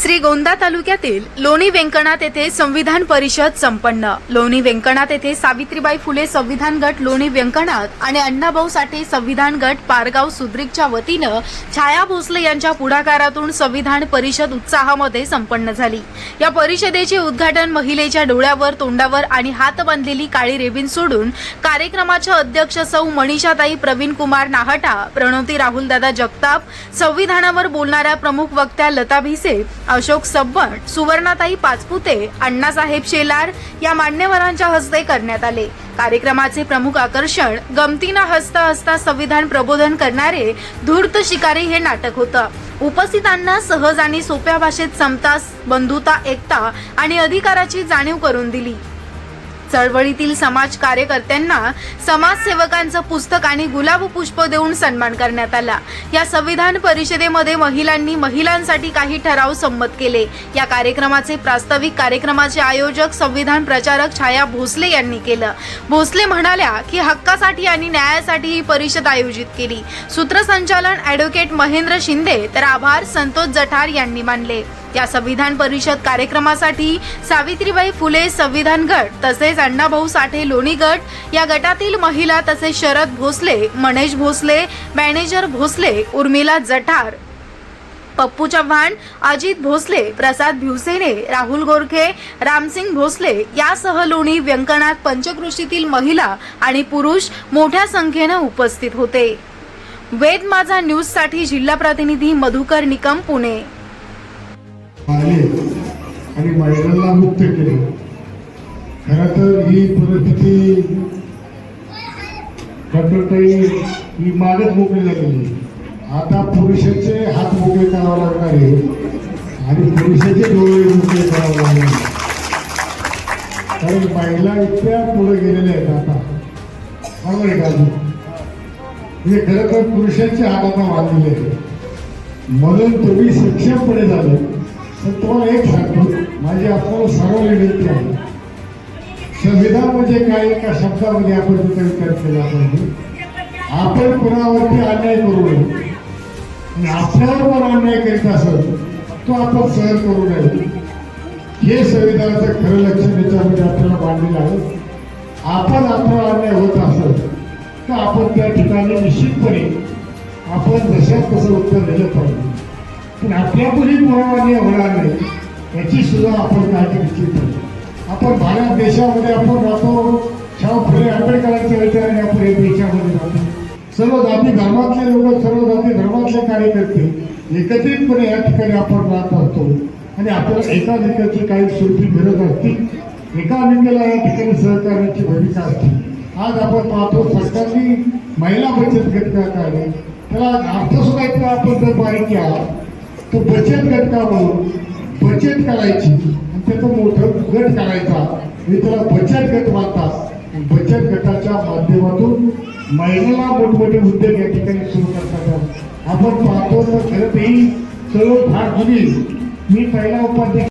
श्रीगोंदा तालुक्यातील लोणी व्यंकणात येथे संविधान परिषद संपन्न. लोणी व्यंकणात येथे सावित्रीबाई फुले संविधान गट लोणी व्यंकणात आणि अण्णाभाऊ साठे संविधान गट पारगाव सुद्रिकच्या वतीनं छाया भोसले यांच्या पुढाकारातून संविधान परिषद उत्साहामध्ये संपन्न झाली. या परिषदेचे उद्घाटन महिलेच्या डोळ्यावर तोंडावर आणि हात बांधलेली काळी रेबीन सोडून कार्यक्रमाच्या अध्यक्ष सौ मनीषाताई प्रवीण कुमार नाहटा प्रणवती राहुलदादा जगताप संविधानावर बोलणाऱ्या प्रमुख वक्त्या लता भिसे अशोक सब्बण सुवर्णाताई पाचपुते अण्णासाहेब शेलार या मान्यवरांच्या हस्ते करण्यात आले. कार्यक्रमाचे प्रमुख आकर्षण गमतीनं हसता हसता संविधान प्रबोधन करणारे धूर्त शिकारी हे नाटक होतं. उपस्थितांना सहज आणि सोप्या भाषेत समता बंधुता एकता आणि अधिकाराची जाणीव करून दिली. चळवळीतील समाज कार्यकर्त्यांना समाजसेवकांचं पुस्तक आणि गुलाब पुष्प देऊन सन्मान करण्यात आला. या संविधान परिषदेमध्ये महिलांनी महिलांसाठी काही ठराव संमत केले. या कार्यक्रमाचे प्रास्ताविक कार्यक्रमाचे आयोजक संविधान प्रचारक छाया भोसले यांनी केलं. भोसले म्हणाल्या की हक्कासाठी आणि न्यायासाठी ही परिषद आयोजित केली. सूत्रसंचालन ॲडव्होकेट महेंद्र शिंदे तर आभार संतोष जठार यांनी मानले. या संविधान परिषद कार्यक्रमासाठी सावित्रीबाई फुले संविधान गट तसेच अण्णाभाऊ साठे लोणी गट या गटातील महिला तसेच शरद भोसले मनेश भोसले मॅनेजर भोसले उर्मिला जठार पप्पू चव्हाण अजित भोसले प्रसाद भिवसेने राहुल गोरखे रामसिंग भोसले यासह लोणी व्यंकणात पंचकृषीतील महिला आणि पुरुष मोठ्या संख्येनं उपस्थित होते. वेद माझा न्यूजसाठी जिल्हा प्रतिनिधी मधुकर निकम पुणे. आले आणि महिलांना मुक्त केले. खरं तर ही परिस्थिती डॉक्टरताई ही मागच मोकळी झालेली आता पुरुषाचे हात मोकळे करावे लागणार आहे आणि पुरुषाचे डोळे मोकळे करावे लागणार कारण महिला इतक्या पुढे गेलेल्या आहेत आता. बरोबर आहे का म्हणजे खरं तर पुरुषांचे हात आता वाढलेले आहेत म्हणून तुम्ही सक्षमपणे झालं. तर तुम्हाला एक सांगतो माझी आपल्याला सर्व विनंती आहे. संविधान म्हणजे काय? एका शब्दामध्ये आपण तिचा विचार केला पाहिजे. आपण कुणावरती अन्याय करू नये. आणि आपल्यावर पण अन्याय करीत असेल तो आपण सहन करू नये. हे संविधानाचं खरं लक्षण याच्यामध्ये आपल्याला मांडलेलं आहे. आपण आपला अन्याय होत असेल तर आपण त्या ठिकाणी निश्चितपणे आपण जशात तसं उत्तर दिलं पाहिजे. पण आपल्यापुढे कोणाने होणार नाही याची सुद्धा आपण काळजी घेतली पाहिजे. आपण भारत देशामध्ये आपण राहतो शाहू फुले आंबेडकरांच्या विचाराने आपण या देशामध्ये राहतो. सर्व जाती धर्मातले लोक सर्व जाती धर्मातले कार्यकर्ते एकत्रितपणे या ठिकाणी आपण राहत असतो आणि आपल्याला एकामेकाची काही स्वरूपी गरज असते. एकामेकाला या ठिकाणी सहकार्याची भूमिका असते. आज आपण पाहतो सरकारने महिला बचत गट का काढले त्याला अर्थ सुद्धा इतका आपण जर बारीक केला तो बचत गट का म्हणून बचत करायची. आणि त्याचं मोठं गट करायचा. हे त्याला बचत गट मानतात बचत गटाच्या माध्यमातून महिलांना मोठमोठे उद्योग या ठिकाणी सुरू करतात. आपण पाहतो तर खरं ही सर्व फार जुनी मी पहिला उपाध्यक्ष